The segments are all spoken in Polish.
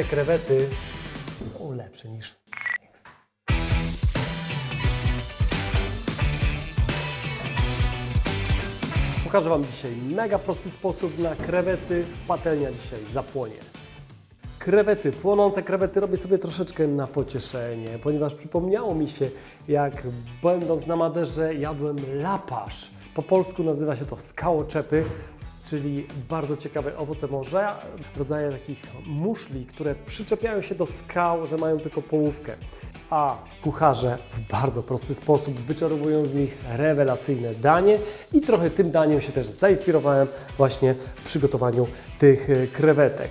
te krewety są lepsze niż Pokażę Wam dzisiaj mega prosty sposób na krewety. Patelnia dzisiaj zapłonie. Krewety, płonące krewety robię sobie troszeczkę na pocieszenie, ponieważ przypomniało mi się, jak będąc na Maderze jadłem lapasz. Po polsku nazywa się to skałoczepy, czyli bardzo ciekawe owoce morza, rodzaje takich muszli, które przyczepiają się do skał, że mają tylko połówkę. A kucharze w bardzo prosty sposób wyczarowują z nich rewelacyjne danie i trochę tym daniem się też zainspirowałem właśnie w przygotowaniu tych krewetek.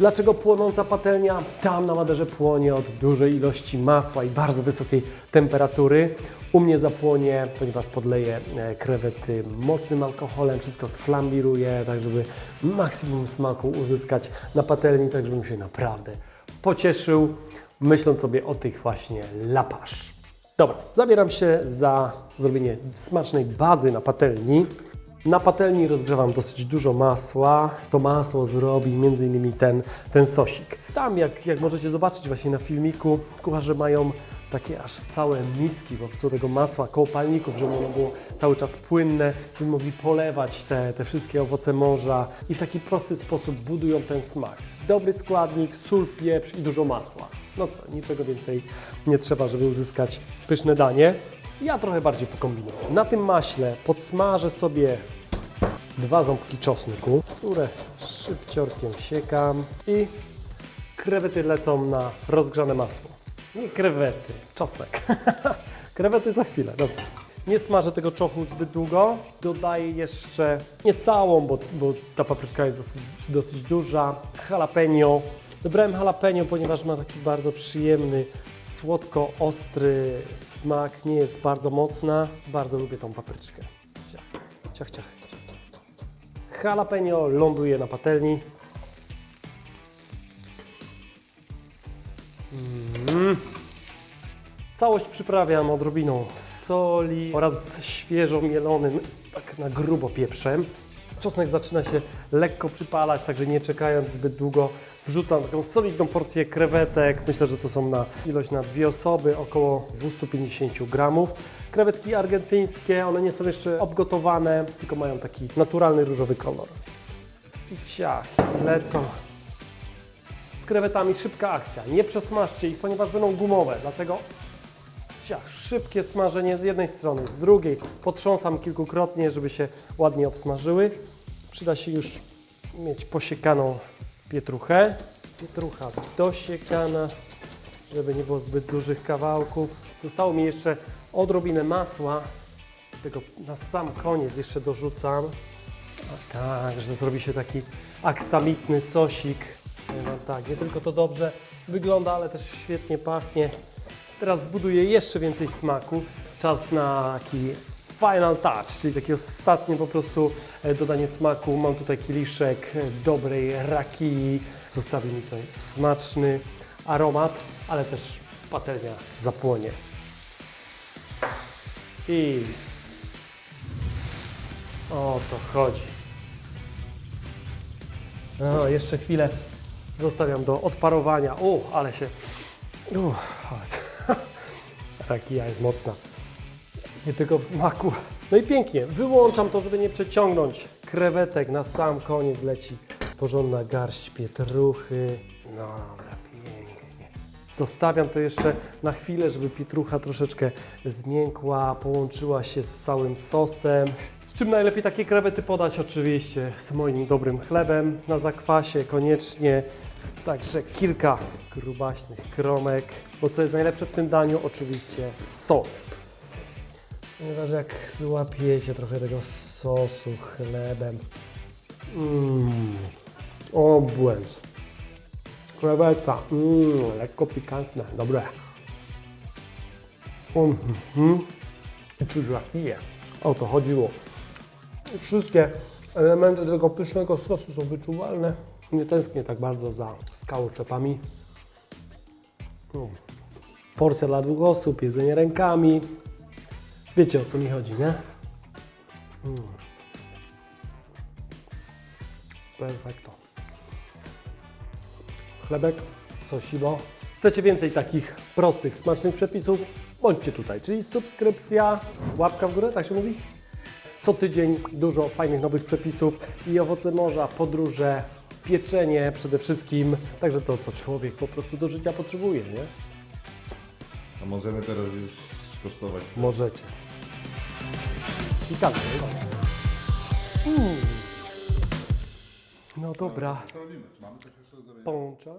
Dlaczego płonąca patelnia? Tam na Maderze płonie od dużej ilości masła i bardzo wysokiej temperatury. U mnie zapłonie, ponieważ podleję e, krewety mocnym alkoholem, wszystko sflambiruję, tak żeby maksimum smaku uzyskać na patelni, tak żebym się naprawdę pocieszył, myśląc sobie o tych właśnie lapasz. Dobra, zabieram się za zrobienie smacznej bazy na patelni. Na patelni rozgrzewam dosyć dużo masła. To masło zrobi m.in. ten, ten sosik. Tam, jak, jak możecie zobaczyć właśnie na filmiku, kucharze mają takie aż całe miski po prostu tego masła, koło palników, żeby ono było cały czas płynne, żeby mogli polewać te, te wszystkie owoce morza i w taki prosty sposób budują ten smak. Dobry składnik, sól, pieprz i dużo masła. No co, niczego więcej nie trzeba, żeby uzyskać pyszne danie. Ja trochę bardziej pokombinuję. Na tym maśle podsmażę sobie dwa ząbki czosnku, które szybciorkiem siekam i krewety lecą na rozgrzane masło. Nie krewety, czosnek. krewety za chwilę, dobra. Nie smażę tego czochu zbyt długo. Dodaję jeszcze nie całą, bo, bo ta papryczka jest dosyć, dosyć duża. Jalapeno. Wybrałem jalapeno, ponieważ ma taki bardzo przyjemny, słodko-ostry smak. Nie jest bardzo mocna. Bardzo lubię tą papryczkę. Ciach, ciach. Jalapeno ląduje na patelni. Mm. Całość przyprawiam odrobiną soli oraz świeżo mielonym, tak na grubo pieprzem. Czosnek zaczyna się lekko przypalać, także nie czekając zbyt długo wrzucam taką solidną porcję krewetek. Myślę, że to są na ilość na dwie osoby, około 250 gramów. Krewetki argentyńskie, one nie są jeszcze obgotowane, tylko mają taki naturalny różowy kolor. I ciach, lecą z krewetami szybka akcja. Nie przesmażcie ich, ponieważ będą gumowe, dlatego ciach, szybkie smażenie z jednej strony, z drugiej. Potrząsam kilkukrotnie, żeby się ładnie obsmażyły. Przyda się już mieć posiekaną pietruchę. Pietrucha dosiekana, żeby nie było zbyt dużych kawałków. Zostało mi jeszcze odrobinę masła. Tego na sam koniec jeszcze dorzucam. A tak, że zrobi się taki aksamitny sosik. No tak, nie tylko to dobrze wygląda, ale też świetnie pachnie. Teraz zbuduję jeszcze więcej smaku. Czas na taki final touch, czyli takie ostatnie po prostu e, dodanie smaku. Mam tutaj kieliszek dobrej raki. Zostawi mi tutaj smaczny aromat, ale też patelnia zapłonie. I o to chodzi. No, jeszcze chwilę zostawiam do odparowania. O, ale się. Uh, ale Taki ja jest mocna. Nie tylko w smaku. No i pięknie. Wyłączam to, żeby nie przeciągnąć krewetek. Na sam koniec leci porządna garść pietruchy. No dobra, pięknie. Zostawiam to jeszcze na chwilę, żeby pietrucha troszeczkę zmiękła, połączyła się z całym sosem. Z czym najlepiej takie krewety podać? Oczywiście z moim dobrym chlebem na zakwasie koniecznie. Także kilka grubaśnych kromek, bo co jest najlepsze w tym daniu? Oczywiście sos. Ponieważ jak złapiecie trochę tego sosu chlebem, mmm, obłęd. Kreweta, mmm, lekko pikantne, dobre. Mhm, czuć jak je. O to chodziło. Wszystkie elementy tego pysznego sosu są wyczuwalne. Nie tęsknię tak bardzo za skałoczepami. Mm. Porcja dla dwóch osób, jedzenie rękami. Wiecie o co mi chodzi, nie? Mm. Perfekto. chlebek, sosiwo. Chcecie więcej takich prostych, smacznych przepisów? Bądźcie tutaj, czyli subskrypcja, łapka w górę, tak się mówi? Co tydzień dużo fajnych nowych przepisów i owoce morza, podróże, pieczenie przede wszystkim. Także to, co człowiek po prostu do życia potrzebuje, nie? A możemy teraz już skosztować. Możecie. I tak. Mm. No dobra. Co robimy? Czy mamy coś jeszcze do zrobienia? Poncza.